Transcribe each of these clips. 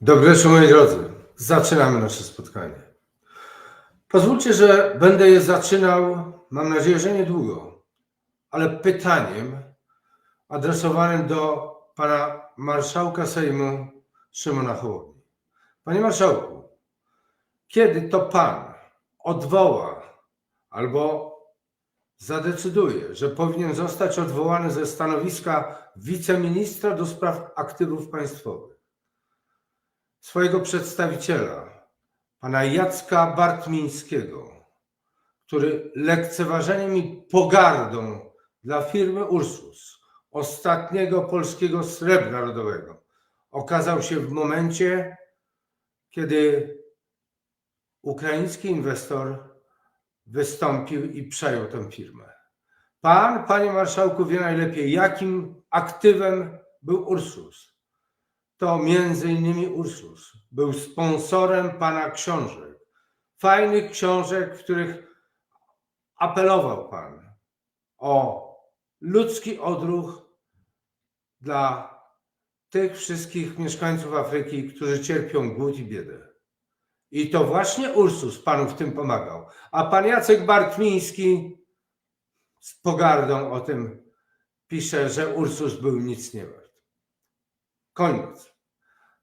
Dobry wieczór moi drodzy. Zaczynamy nasze spotkanie. Pozwólcie, że będę je zaczynał, mam nadzieję, że niedługo, ale pytaniem adresowanym do pana marszałka Sejmu Szymona Hołowni. Panie marszałku, kiedy to pan odwoła albo zadecyduje, że powinien zostać odwołany ze stanowiska wiceministra do spraw aktywów państwowych? Swojego przedstawiciela, pana Jacka Bartmińskiego, który lekceważeniem i pogardą dla firmy Ursus, ostatniego polskiego srebra rodowego, okazał się w momencie, kiedy ukraiński inwestor wystąpił i przejął tę firmę. Pan, panie marszałku, wie najlepiej, jakim aktywem był Ursus to między innymi Ursus. Był sponsorem pana książek. Fajnych książek, w których apelował pan o ludzki odruch dla tych wszystkich mieszkańców Afryki, którzy cierpią głód i biedę. I to właśnie Ursus panu w tym pomagał. A pan Jacek Bartmiński z pogardą o tym pisze, że Ursus był nic nie wart. Koniec.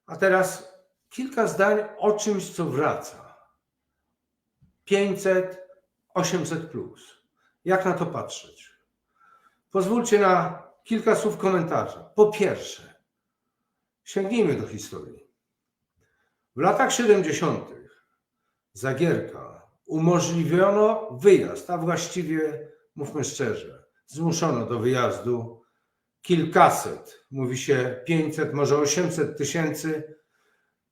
A teraz kilka zdań o czymś, co wraca. 500, 800 plus. Jak na to patrzeć? Pozwólcie na kilka słów komentarza. Po pierwsze, sięgnijmy do historii. W latach 70. Zagierka umożliwiono wyjazd, a właściwie, mówmy szczerze, zmuszono do wyjazdu kilkaset, mówi się 500, może 800 tysięcy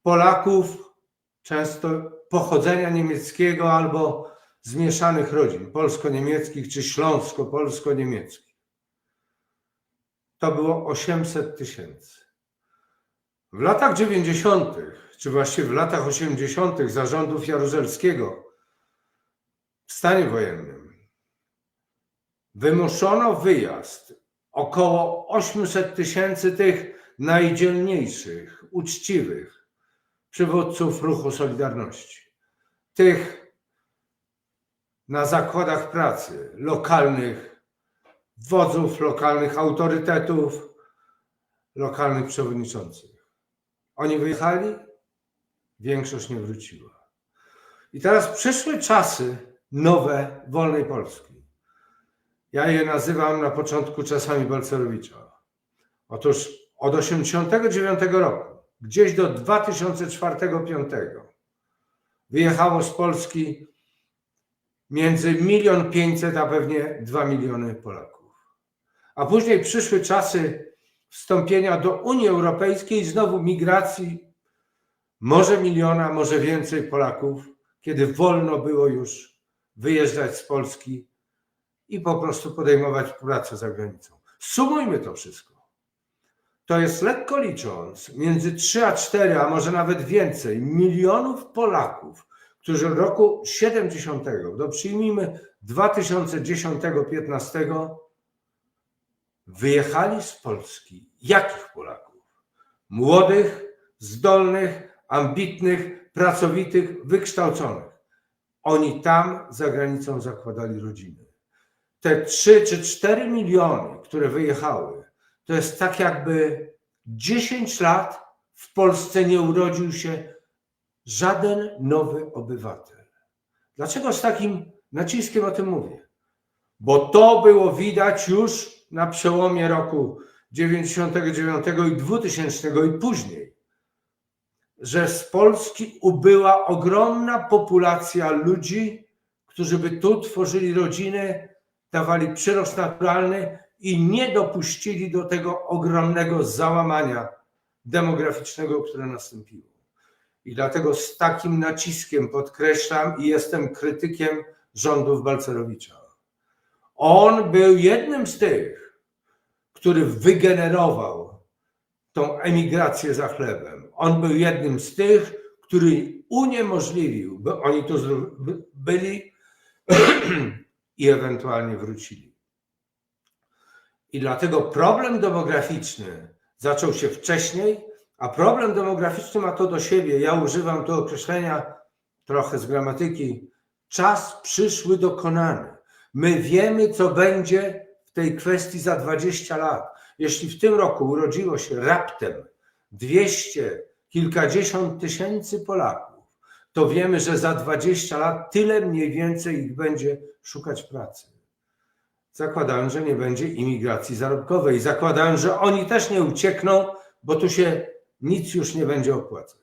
Polaków, często pochodzenia niemieckiego albo zmieszanych rodzin, polsko-niemieckich czy śląsko-polsko-niemieckich. To było 800 tysięcy. W latach 90., czy właściwie w latach 80. zarządów Jaruzelskiego w stanie wojennym wymuszono wyjazd około 800 tysięcy tych najdzielniejszych, uczciwych przywódców ruchu Solidarności. Tych na zakładach pracy, lokalnych wodzów, lokalnych autorytetów, lokalnych przewodniczących. Oni wyjechali, większość nie wróciła. I teraz przyszły czasy nowe wolnej Polski. Ja je nazywam na początku czasami Balcerowicza. Otóż od 1989 roku, gdzieś do 2004-2005 wyjechało z Polski między milion pięćset, a pewnie dwa miliony Polaków. A później przyszły czasy wstąpienia do Unii Europejskiej znowu migracji może miliona, może więcej Polaków, kiedy wolno było już wyjeżdżać z Polski i po prostu podejmować pracę za granicą. Sumujmy to wszystko. To jest lekko licząc między 3 a 4, a może nawet więcej milionów Polaków, którzy w roku 70, do przyjmijmy 2010-15, wyjechali z Polski. Jakich Polaków? Młodych, zdolnych, ambitnych, pracowitych, wykształconych. Oni tam za granicą zakładali rodziny te 3 czy 4 miliony, które wyjechały, to jest tak jakby 10 lat w Polsce nie urodził się żaden nowy obywatel. Dlaczego z takim naciskiem o tym mówię? Bo to było widać już na przełomie roku 99 i 2000 i później, że z Polski ubyła ogromna populacja ludzi, którzy by tu tworzyli rodziny, dawali przyrost naturalny i nie dopuścili do tego ogromnego załamania demograficznego, które nastąpiło. I dlatego z takim naciskiem podkreślam i jestem krytykiem rządów Balcerowicza. On był jednym z tych, który wygenerował tą emigrację za chlebem. On był jednym z tych, który uniemożliwił, by oni tu byli i ewentualnie wrócili. I dlatego problem demograficzny zaczął się wcześniej, A problem demograficzny ma to do siebie. Ja używam tu określenia trochę z gramatyki. Czas przyszły dokonany. My wiemy, co będzie w tej kwestii za 20 lat. Jeśli w tym roku urodziło się raptem 200 kilkadziesiąt tysięcy Polaków, to wiemy, że za 20 lat tyle mniej więcej ich będzie szukać pracy. Zakładając, że nie będzie imigracji zarobkowej, zakładając, że oni też nie uciekną, bo tu się nic już nie będzie opłacać.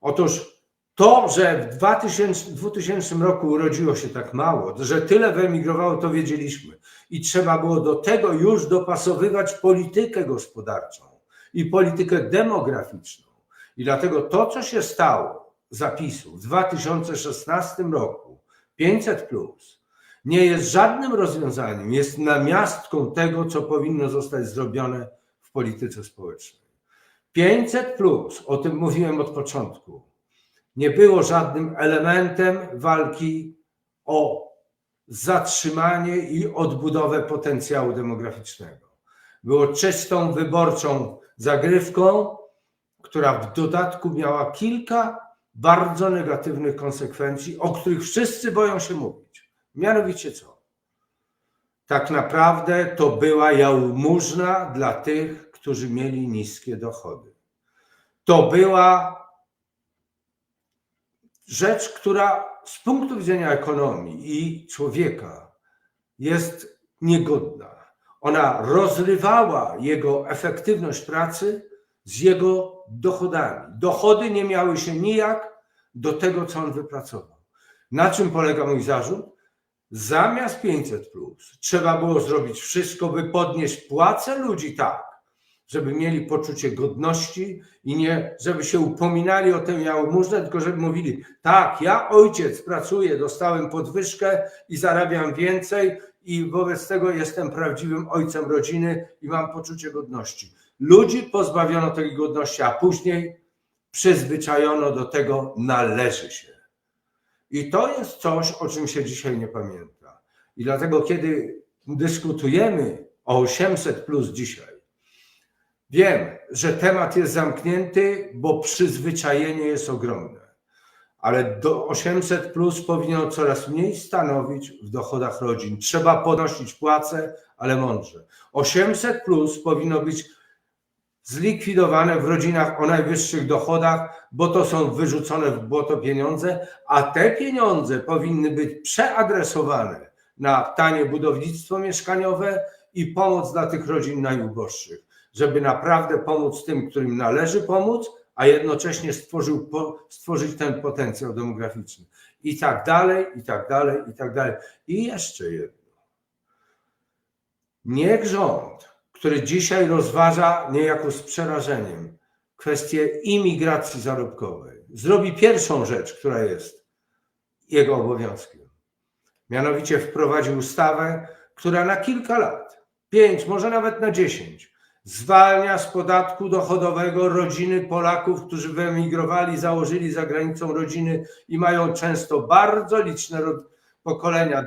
Otóż to, że w 2000, 2000 roku urodziło się tak mało, że tyle wyemigrowało, to wiedzieliśmy. I trzeba było do tego już dopasowywać politykę gospodarczą i politykę demograficzną. I dlatego to, co się stało zapisu w 2016 roku, 500, plus, nie jest żadnym rozwiązaniem, jest namiastką tego, co powinno zostać zrobione w polityce społecznej. 500, plus, o tym mówiłem od początku, nie było żadnym elementem walki o zatrzymanie i odbudowę potencjału demograficznego. Było czystą wyborczą zagrywką, która w dodatku miała kilka bardzo negatywnych konsekwencji, o których wszyscy boją się mówić. Mianowicie co? Tak naprawdę to była jałmużna dla tych, którzy mieli niskie dochody. To była rzecz, która z punktu widzenia ekonomii i człowieka jest niegodna. Ona rozrywała jego efektywność pracy z jego dochodami. Dochody nie miały się nijak do tego, co on wypracował. Na czym polega mój zarzut? Zamiast 500 plus trzeba było zrobić wszystko, by podnieść płace ludzi tak, żeby mieli poczucie godności i nie, żeby się upominali o tę jałmużnę, tylko żeby mówili, tak, ja ojciec pracuję, dostałem podwyżkę i zarabiam więcej i wobec tego jestem prawdziwym ojcem rodziny i mam poczucie godności. Ludzi pozbawiono tej godności, a później przyzwyczajono do tego należy się. I to jest coś, o czym się dzisiaj nie pamięta. I dlatego, kiedy dyskutujemy o 800 plus dzisiaj, wiem, że temat jest zamknięty, bo przyzwyczajenie jest ogromne. Ale do 800 plus powinno coraz mniej stanowić w dochodach rodzin. Trzeba podnosić płace, ale mądrze. 800 plus powinno być zlikwidowane w rodzinach o najwyższych dochodach, bo to są wyrzucone w błoto pieniądze, a te pieniądze powinny być przeadresowane na tanie budownictwo mieszkaniowe i pomoc dla tych rodzin najuboższych, żeby naprawdę pomóc tym, którym należy pomóc, a jednocześnie stworzył, stworzyć ten potencjał demograficzny. I tak dalej, i tak dalej, i tak dalej. I jeszcze jedno. Niech rząd który dzisiaj rozważa niejako z przerażeniem kwestię imigracji zarobkowej. Zrobi pierwszą rzecz, która jest jego obowiązkiem. Mianowicie wprowadzi ustawę, która na kilka lat, pięć, może nawet na dziesięć, zwalnia z podatku dochodowego rodziny Polaków, którzy wyemigrowali, założyli za granicą rodziny i mają często bardzo liczne pokolenia,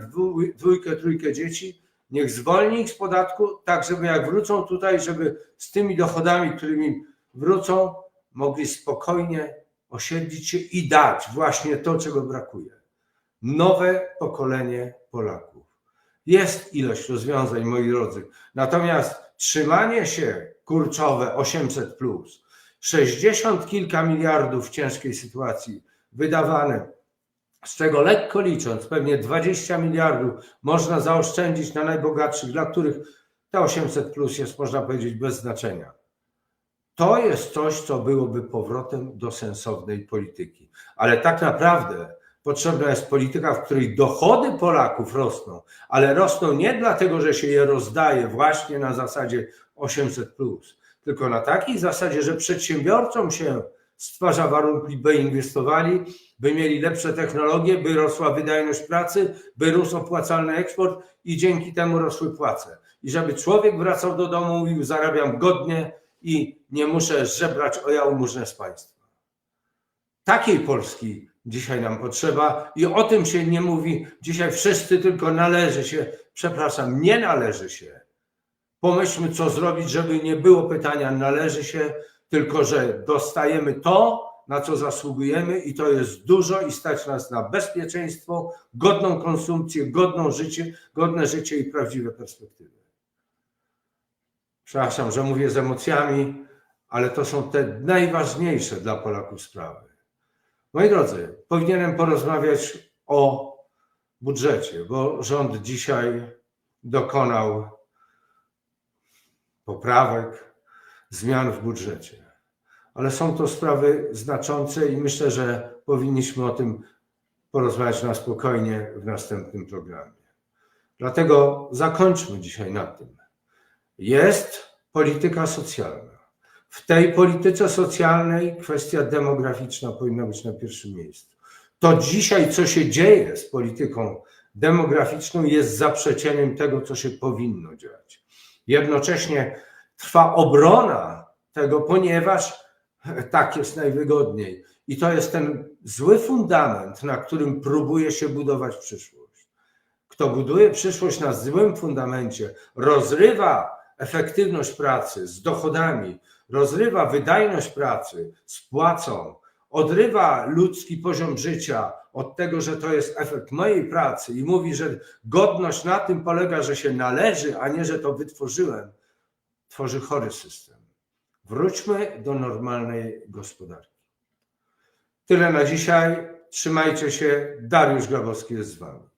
dwójkę, trójkę dzieci, niech zwolni ich z podatku, tak żeby jak wrócą tutaj, żeby z tymi dochodami, którymi wrócą, mogli spokojnie osiedlić się i dać właśnie to, czego brakuje. Nowe pokolenie Polaków. Jest ilość rozwiązań, moi drodzy. Natomiast trzymanie się kurczowe 800, plus, 60 kilka miliardów w ciężkiej sytuacji wydawane z czego lekko licząc, pewnie 20 miliardów można zaoszczędzić na najbogatszych, dla których te 800 plus jest, można powiedzieć, bez znaczenia. To jest coś, co byłoby powrotem do sensownej polityki. Ale tak naprawdę potrzebna jest polityka, w której dochody Polaków rosną, ale rosną nie dlatego, że się je rozdaje właśnie na zasadzie 800, plus, tylko na takiej zasadzie, że przedsiębiorcom się stwarza warunki, by inwestowali, by mieli lepsze technologie, by rosła wydajność pracy, by rósł opłacalny eksport i dzięki temu rosły płace. I żeby człowiek wracał do domu, mówił, zarabiam godnie i nie muszę żebrać o jałmużnę z państwa. Takiej Polski dzisiaj nam potrzeba i o tym się nie mówi. Dzisiaj wszyscy tylko należy się, przepraszam, nie należy się. Pomyślmy, co zrobić, żeby nie było pytania należy się, tylko że dostajemy to, na co zasługujemy i to jest dużo i stać nas na bezpieczeństwo, godną konsumpcję, godną życie, godne życie i prawdziwe perspektywy. Przepraszam, że mówię z emocjami, ale to są te najważniejsze dla Polaków sprawy. Moi drodzy, powinienem porozmawiać o budżecie, bo rząd dzisiaj dokonał poprawek, zmian w budżecie. Ale są to sprawy znaczące i myślę, że powinniśmy o tym porozmawiać na spokojnie w następnym programie. Dlatego zakończmy dzisiaj na tym. Jest polityka socjalna. W tej polityce socjalnej kwestia demograficzna powinna być na pierwszym miejscu. To dzisiaj, co się dzieje z polityką demograficzną, jest zaprzeczeniem tego, co się powinno dziać. Jednocześnie trwa obrona tego, ponieważ tak jest najwygodniej. I to jest ten zły fundament, na którym próbuje się budować przyszłość. Kto buduje przyszłość na złym fundamencie, rozrywa efektywność pracy z dochodami, rozrywa wydajność pracy z płacą, odrywa ludzki poziom życia od tego, że to jest efekt mojej pracy i mówi, że godność na tym polega, że się należy, a nie, że to wytworzyłem, tworzy chory system. Wróćmy do normalnej gospodarki. Tyle na dzisiaj. Trzymajcie się. Dariusz Grabowski jest z Wami.